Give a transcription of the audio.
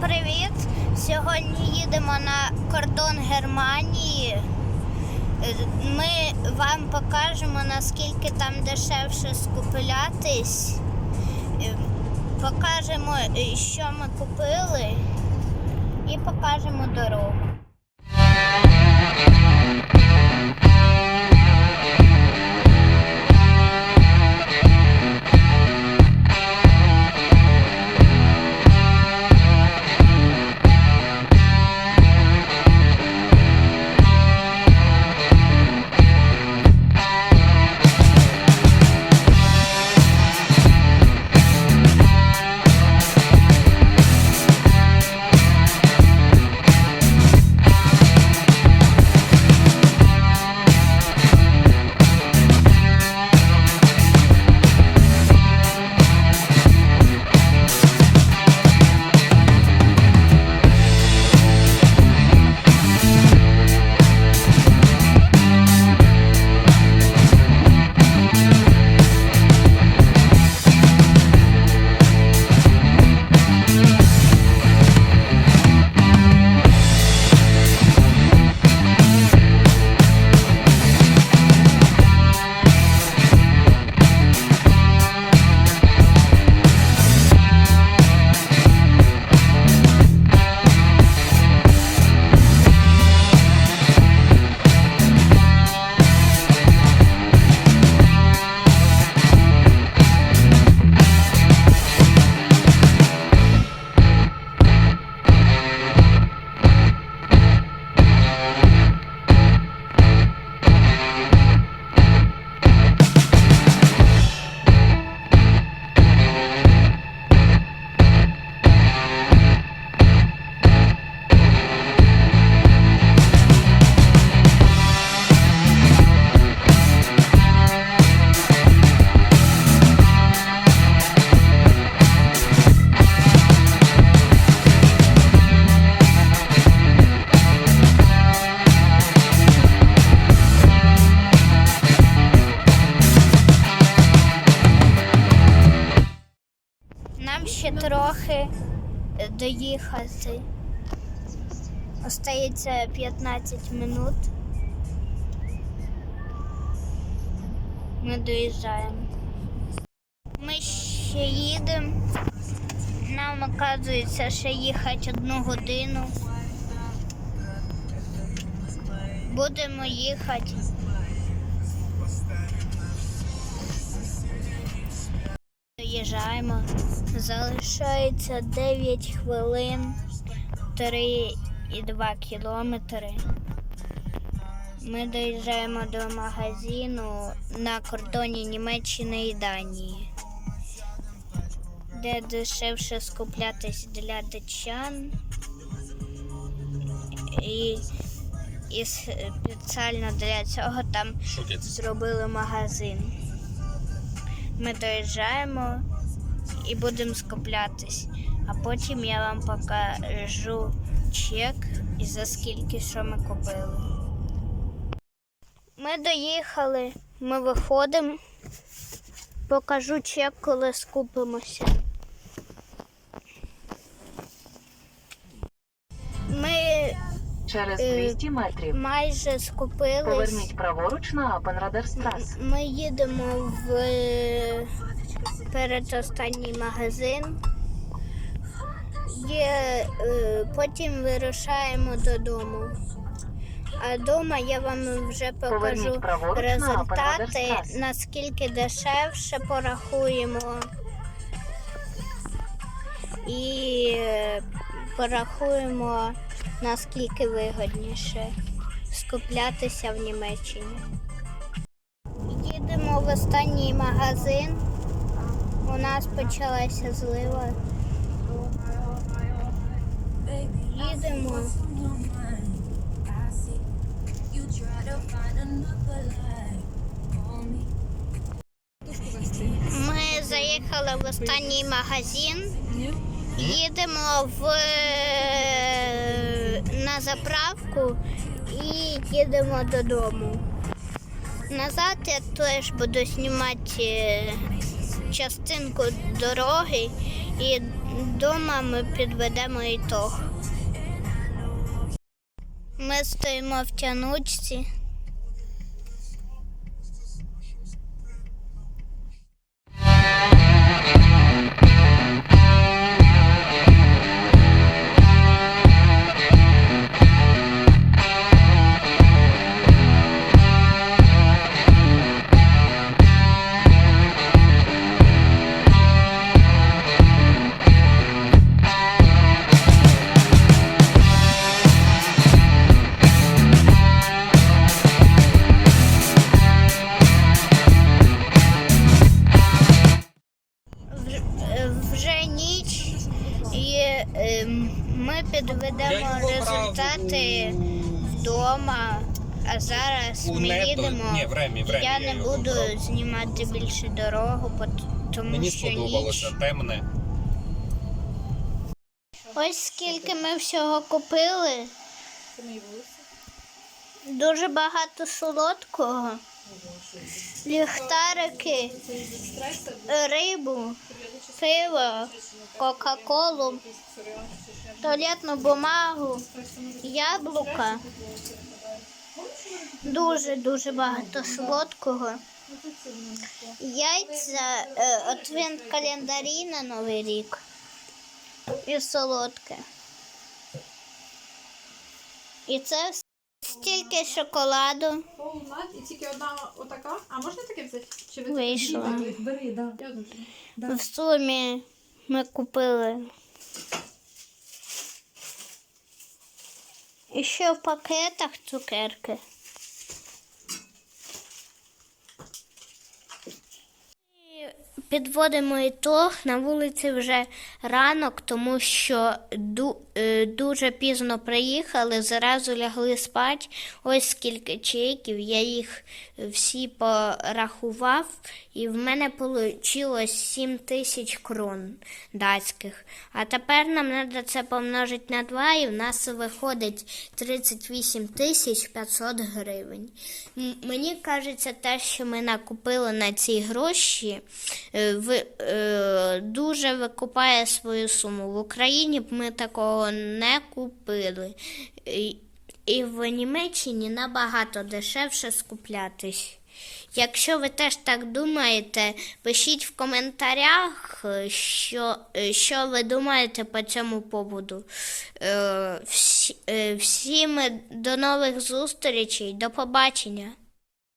привіт! Сьогодні їдемо на кордон Германії. Е, Ми вам покажемо, наскільки там дешевше скуплятись. Е, Покажемо, е, що ми купили, і покажемо дорогу. Нам ще трохи е, доїхати. Остається 15 минут. Ми доїжджаємо. Ми ще їдемо. Нам оказується ще їхати одну годину. Будемо їхати. Доїжджаємо. Залишається 9 хвилин 3,2 кілометри. Ми доїжджаємо до магазину на кордоні Німеччини і Данії, де дешевше скуплятись для датчан. І, і спеціально для цього там зробили магазин. Ми доїжджаємо і будемо скуплятись. А потім я вам покажу чек і за скільки що ми купили. Ми доїхали, ми виходимо. Покажу чек, коли скупимося. Через Е, 200 метрів майже скупились. поверніть праворуч на Апенрадерстрас. Ми їдемо в е, передостанній магазин. Є, е, потім вирушаємо додому. А вдома я вам вже покажу на результати, наскільки дешевше порахуємо. І е, порахуємо, наскільки вигодніше скуплятися в Німеччині. Їдемо в останній магазин. У нас почалася злива. Їдемо. Ми заїхали в останній магазин. Їдемо в, е, на заправку і їдемо додому. Назад я теж буду знімати е, частинку дороги і Дома ми підведемо ітог. Ми стоїмо в тянучці. Ми підведемо результати вдома. А зараз ми їдемо. Ні, в Ремі, в Ремі Я я не буду брав. знімати більше дорогу, тому Мені що сподобалося ніч. темне. Ось скільки ми всього купили. Дуже багато солодкого. Ліхтарики, рибу, пиво, кока-колу, туалетну бумагу, яблука. Дуже дуже багато солодкого. Яйця, е, адвент календарі на Новий рік і солодке. І це вс- стільки шоколаду Повна і тільки одна отака. А можна таке взяти? Чи ви вийшло. Бери, да. Я одну візьму. В сумі ми купили. І ще в пакетах цукерки. І Підводимо ітог. На вулиці вже ранок, тому що е, дуже пізно приїхали, зразу лягли спати. Ось скільки чеків, я їх всі порахував, і в мене вийшло 7 тисяч крон датських. А тепер нам треба це помножити на 2, і в нас виходить 38 тисяч 500 гривень. Мені кажеться, те, що ми накупили на ці гроші, е, ви- е, дуже викупає свою суму. В Україні б ми такого не купили. І- в Німеччині набагато дешевше скуплятись. Якщо ви теж так думаєте, пишіть в коментарях, е, що, е, що ви думаєте по цьому поводу. Е, е, Всім до нових зустрічей, до побачення.